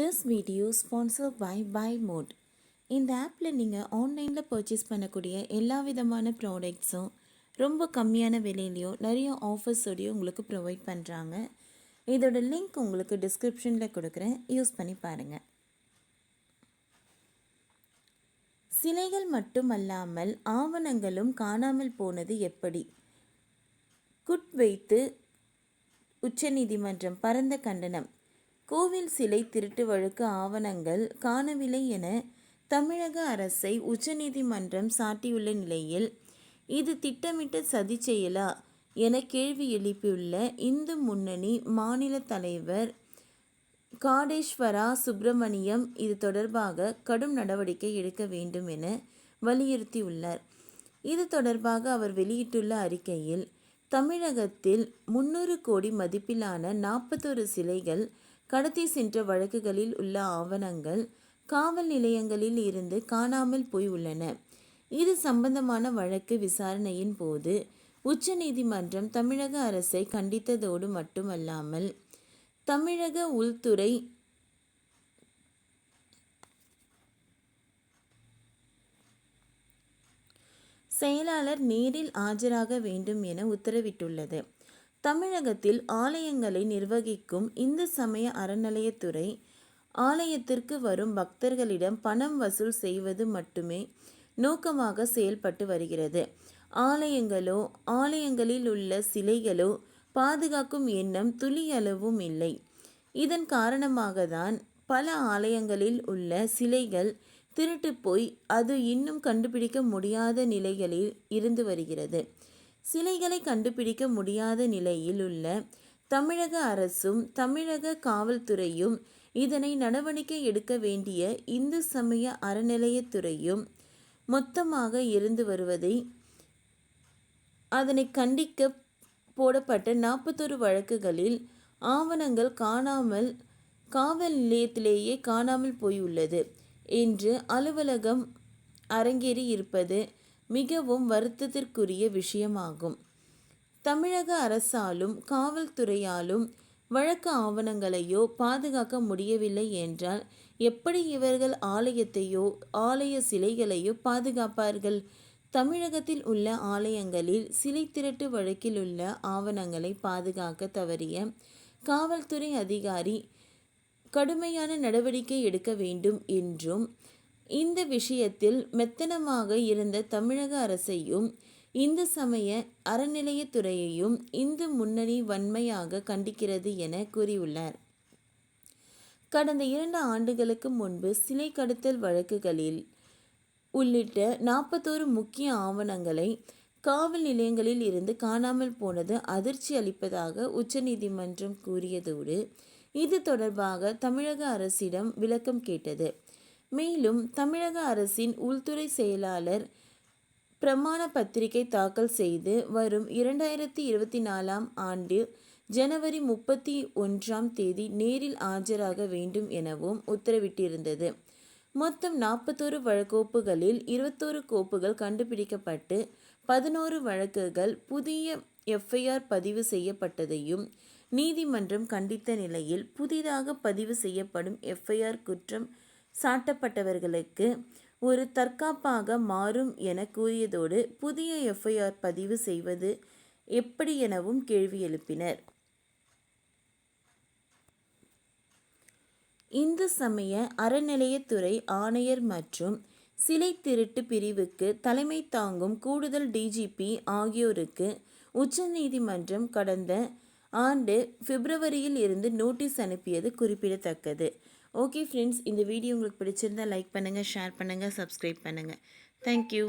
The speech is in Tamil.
This video sponsor by by mod இந்த ஆப்பில் நீங்கள் ஆன்லைனில் பர்ச்சேஸ் பண்ணக்கூடிய எல்லா விதமான ப்ராடக்ட்ஸும் ரொம்ப கம்மியான விலையிலையும் நிறைய ஆஃபர்ஸோடையும் உங்களுக்கு ப்ரொவைட் பண்ணுறாங்க இதோட லிங்க் உங்களுக்கு டிஸ்கிரிப்ஷனில் கொடுக்குறேன். யூஸ் பண்ணி பாருங்கள் சிலைகள் மட்டுமல்லாமல் ஆவணங்களும் காணாமல் போனது எப்படி? குட் வைத்து உச்சநீதிமன்றம் பரந்த கண்டனம். கோவில் சிலை திருட்டு வழக்கு ஆவணங்கள் காணவில்லை என தமிழக அரசை உச்சநீதிமன்றம் சாட்டியுள்ள நிலையில் இது திட்டமிட்ட சதி செயலா என கேள்வி எழுப்பியுள்ள இந்து முன்னணி மாநில தலைவர் காடேஸ்வரா சுப்பிரமணியம் இது தொடர்பாக கடும் நடவடிக்கை எடுக்க வேண்டும் என வலியுறுத்தியுள்ளார். இது தொடர்பாக அவர் வெளியிட்டுள்ள அறிக்கையில் தமிழகத்தில் முன்னூறு கோடி மதிப்பிலான நாற்பத்தொரு சிலைகள் கடத்தி சென்ற வழக்குகளில் உள்ள ஆவணங்கள் காவல் நிலையங்களில் இருந்து காணாமல் போய் உள்ளன. இது சம்பந்தமான வழக்கு விசாரணையின் போது உச்சநீதிமன்றம் தமிழக அரசை கண்டித்ததோடு மட்டுமல்லாமல் தமிழக உள்துறை செயலாளர் நேரில் ஆஜராக வேண்டும் என உத்தரவிட்டுள்ளது. தமிழகத்தில் ஆலயங்களை நிர்வகிக்கும் இந்து சமய அறநிலையத்துறை ஆலயத்திற்கு வரும் பக்தர்களிடம் பணம் வசூல் செய்வது மட்டுமே நோக்கமாக செயல்பட்டு வருகிறது. ஆலயங்களோ ஆலயங்களில் உள்ள சிலைகளோ பாதுகாக்கும் எண்ணம் துளியளவும் இல்லை. இதன் காரணமாக தான் பல ஆலயங்களில் உள்ள சிலைகள் திருட்டு போய் அது இன்னும் கண்டுபிடிக்க முடியாத நிலைகளில் இருந்து வருகிறது. சிலைகளை கண்டுபிடிக்க முடியாத நிலையில் உள்ள தமிழக அரசும் தமிழக காவல்துறையும் இதனை நடவடிக்கை எடுக்க வேண்டிய இந்து சமய அறநிலையத்துறையும் மொத்தமாக இருந்து வருவதை அதனை கண்டிக்க போடப்பட்ட நாற்பத்தொரு வழக்குகளில் ஆவணங்கள் காணாமல் காவல் நிலையத்திலேயே காணாமல் போயுள்ளது என்று அலுவலகம் அரங்கேறி இருப்பது மிகவும் வருத்தத்திற்குரிய விஷயமாகும். தமிழக அரசாலும் காவல்துறையாலும் வழக்கு ஆவணங்களையோ பாதுகாக்க முடியவில்லை என்றால் எப்படி இவர்கள் ஆலயத்தையோ ஆலய சிலைகளையோ பாதுகாப்பார்கள்? தமிழகத்தில் உள்ள ஆலயங்களில் சிலை திரட்டு வழக்கில் உள்ள ஆவணங்களை பாதுகாக்க தவறிய காவல்துறை அதிகாரி கடுமையான நடவடிக்கை எடுக்க வேண்டும் என்றும் இந்த விஷயத்தில் மெத்தனமாக இருந்த தமிழக அரசையும் இந்து சமய அறநிலையத்துறையையும் இந்து முன்னணி வன்மையாக கண்டிக்கிறது என கூறியுள்ளார். கடந்த இரண்டு ஆண்டுகளுக்கு முன்பு சிலை கடத்தல் வழக்குகளில் உள்ளிட்ட நாற்பத்தோரு முக்கிய ஆவணங்களை காவல் நிலையங்களில் இருந்து காணாமல் போனது அதிர்ச்சி அளிப்பதாக உச்சநீதிமன்றம் கூறியதோடு இது தொடர்பாக தமிழக அரசிடம் விளக்கம் கேட்டது. மேலும் தமிழக அரசின் உள்துறை செயலாளர் பிரமாண பத்திரிகை தாக்கல் செய்து வரும் இரண்டாயிரத்தி இருபத்தி நாலாம் ஆண்டு ஜனவரி முப்பத்தி ஒன்றாம் தேதி நேரில் ஆஜராக வேண்டும் எனவும் உத்தரவிட்டிருந்தது. மொத்தம் நாற்பத்தோரு வழக்கோப்புகளில் இருபத்தோரு கோப்புகள் கண்டுபிடிக்கப்பட்டு பதினோரு வழக்குகள் புதிய எஃப்ஐஆர் பதிவு செய்யப்பட்டதையும் நீதிமன்றம் கண்டித்த நிலையில் புதிதாக பதிவு செய்யப்படும் எஃப்ஐஆர் குற்றம் சாட்டப்பட்டவர்களுக்கு ஒரு தற்காப்பாக மாறும் என கூறியதோடு புதிய எஃப்ஐஆர் பதிவு செய்வது எப்படி எனவும் கேள்வி எழுப்பினர். இந்து சமய அறநிலையத்துறை ஆணையர் மற்றும் சிலை திருட்டு பிரிவுக்கு தலைமை தாங்கும் கூடுதல் டிஜிபி ஆகியோருக்கு உச்சநீதிமன்றம் கடந்த ஆண்டு பிப்ரவரியில் இருந்து நோட்டீஸ் அனுப்பியது குறிப்பிடத்தக்கது. ஓகே ஃப்ரெண்ட்ஸ் இந்த வீடியோ உங்களுக்கு பிடிச்சிருந்தால் லைக் பண்ணுங்கள் ஷேர் பண்ணுங்கள் சப்ஸ்கிரைப் பண்ணுங்கள் தேங்க்யூ